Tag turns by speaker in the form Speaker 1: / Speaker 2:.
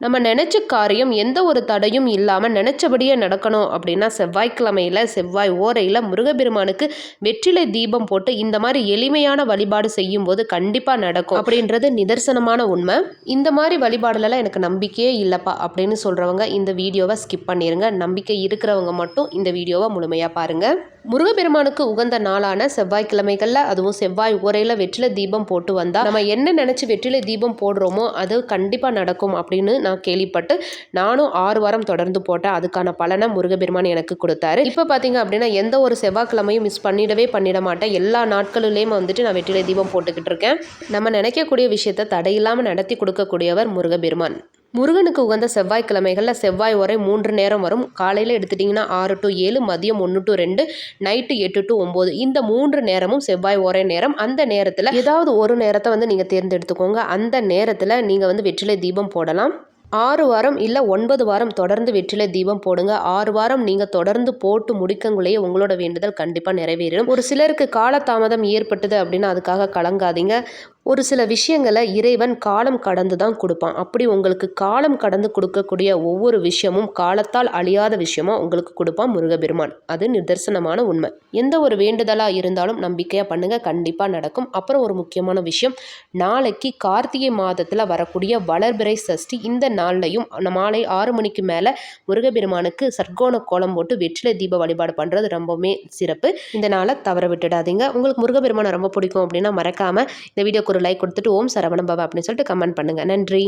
Speaker 1: நம்ம நினச்ச காரியம் எந்த ஒரு தடையும் இல்லாமல் நினச்சபடியே நடக்கணும் அப்படின்னா செவ்வாய்க்கிழமையில் செவ்வாய் ஓரையில் முருகப்பெருமானுக்கு வெற்றிலை தீபம் போட்டு இந்த மாதிரி எளிமையான வழிபாடு செய்யும்போது கண்டிப்பாக நடக்கும். அப்படின்றது நிதர்சனமான உண்மை. இந்த மாதிரி வழிபாடுலலாம் எனக்கு நம்பிக்கையே இல்லைப்பா அப்படின்னு சொல்கிறவங்க இந்த வீடியோவை ஸ்கிப் பண்ணிடுங்க நம்பிக்கை இருக்கிறவங்க மட்டும் இந்த வீடியோவை முழுமையாக பாருங்கள் முருகப்பெருமானுக்கு உகந்த நாளான செவ்வாய்க்கிழமைகளில் அதுவும் செவ்வாய் உரையில் வெற்றிலை தீபம் போட்டு வந்தால் நம்ம என்ன நினச்சி வெற்றிலை தீபம் போடுறோமோ அது கண்டிப்பாக நடக்கும் அப்படின்னு நான் கேள்விப்பட்டு நானும் ஆறு வாரம் தொடர்ந்து போட்டேன் அதுக்கான பலனை முருகபெருமான் எனக்கு கொடுத்தாரு. இப்போ பார்த்தீங்க அப்படின்னா எந்த ஒரு செவ்வாய்க்கிழமையும் மிஸ் பண்ணிடவே பண்ணிட மாட்டேன். எல்லா நாட்களிலேயும் வந்துட்டு நான் வெற்றிலை தீபம் போட்டுக்கிட்டு இருக்கேன். நம்ம நினைக்கக்கூடிய விஷயத்தை தடையில்லாமல் நடத்தி கொடுக்கக்கூடியவர் முருகபெருமான் முருகனுக்கு உகந்த செவ்வாய்க்கிழமைகளில் செவ்வாய் உரை மூன்று நேரம் வரும். காலையில் எடுத்துட்டிங்கன்னா ஆறு டு ஏழு மதியம் ஒன்று டு ரெண்டு நைட்டு எட்டு டு ஒம்பது. இந்த மூன்று நேரமும் செவ்வாய் ஒரே நேரம். அந்த நேரத்தில் ஏதாவது ஒரு நேரத்தை வந்து நீங்கள் தேர்ந்தெடுத்துக்கோங்க. அந்த நேரத்தில் நீங்கள் வந்து வெற்றிலை தீபம் போடலாம். ஆறு வாரம் இல்லை ஒன்பது வாரம் தொடர்ந்து வெற்றிலை தீபம் போடுங்க. ஆறு வாரம் நீங்கள் தொடர்ந்து போட்டு முடிக்கங்குள்ளேயே உங்களோட வேண்டுதல் கண்டிப்பாக நிறைவேறும் ஒரு சிலருக்கு காலதாமதம் ஏற்பட்டது அப்படின்னா அதுக்காக கலங்காதீங்க. ஒரு சில விஷயங்களை இறைவன் காலம் கடந்து தான் கொடுப்பான். அப்படி உங்களுக்கு காலம் கடந்து கொடுக்கக்கூடிய ஒவ்வொரு விஷயமும் காலத்தால் அழியாத விஷயமா உங்களுக்கு கொடுப்பான் முருகபெருமான் அது நிதர்சனமான உண்மை. எந்த ஒரு வேண்டுதலாக இருந்தாலும் நம்பிக்கையாக பண்ணுங்க. கண்டிப்பாக நடக்கும். அப்புறம் ஒரு முக்கியமான விஷயம். நாளைக்கு கார்த்திகை மாதத்தில் வரக்கூடிய வளர்பிறை சஷ்டி இந்த நாள்லையும் மாலை ஆறு மணிக்கு மேலே முருகபெருமானுக்கு சர்க்கோண கோலம் போட்டு வெற்றிலை தீப வழிபாடு பண்ணுறது ரொம்பவுமே சிறப்பு. இந்த நாளை தவற விட்டுடாதீங்க. உங்களுக்கு முருகபெருமானை ரொம்ப பிடிக்கும் அப்படின்னா மறக்காமல் இந்த வீடியோ ஒரு லைக் கொடுத்துட்டு ஓம் சரவணம் பாபா அப்படின்னு சொல்லிட்டு கமெண்ட் பண்ணுங்கள் நன்றி.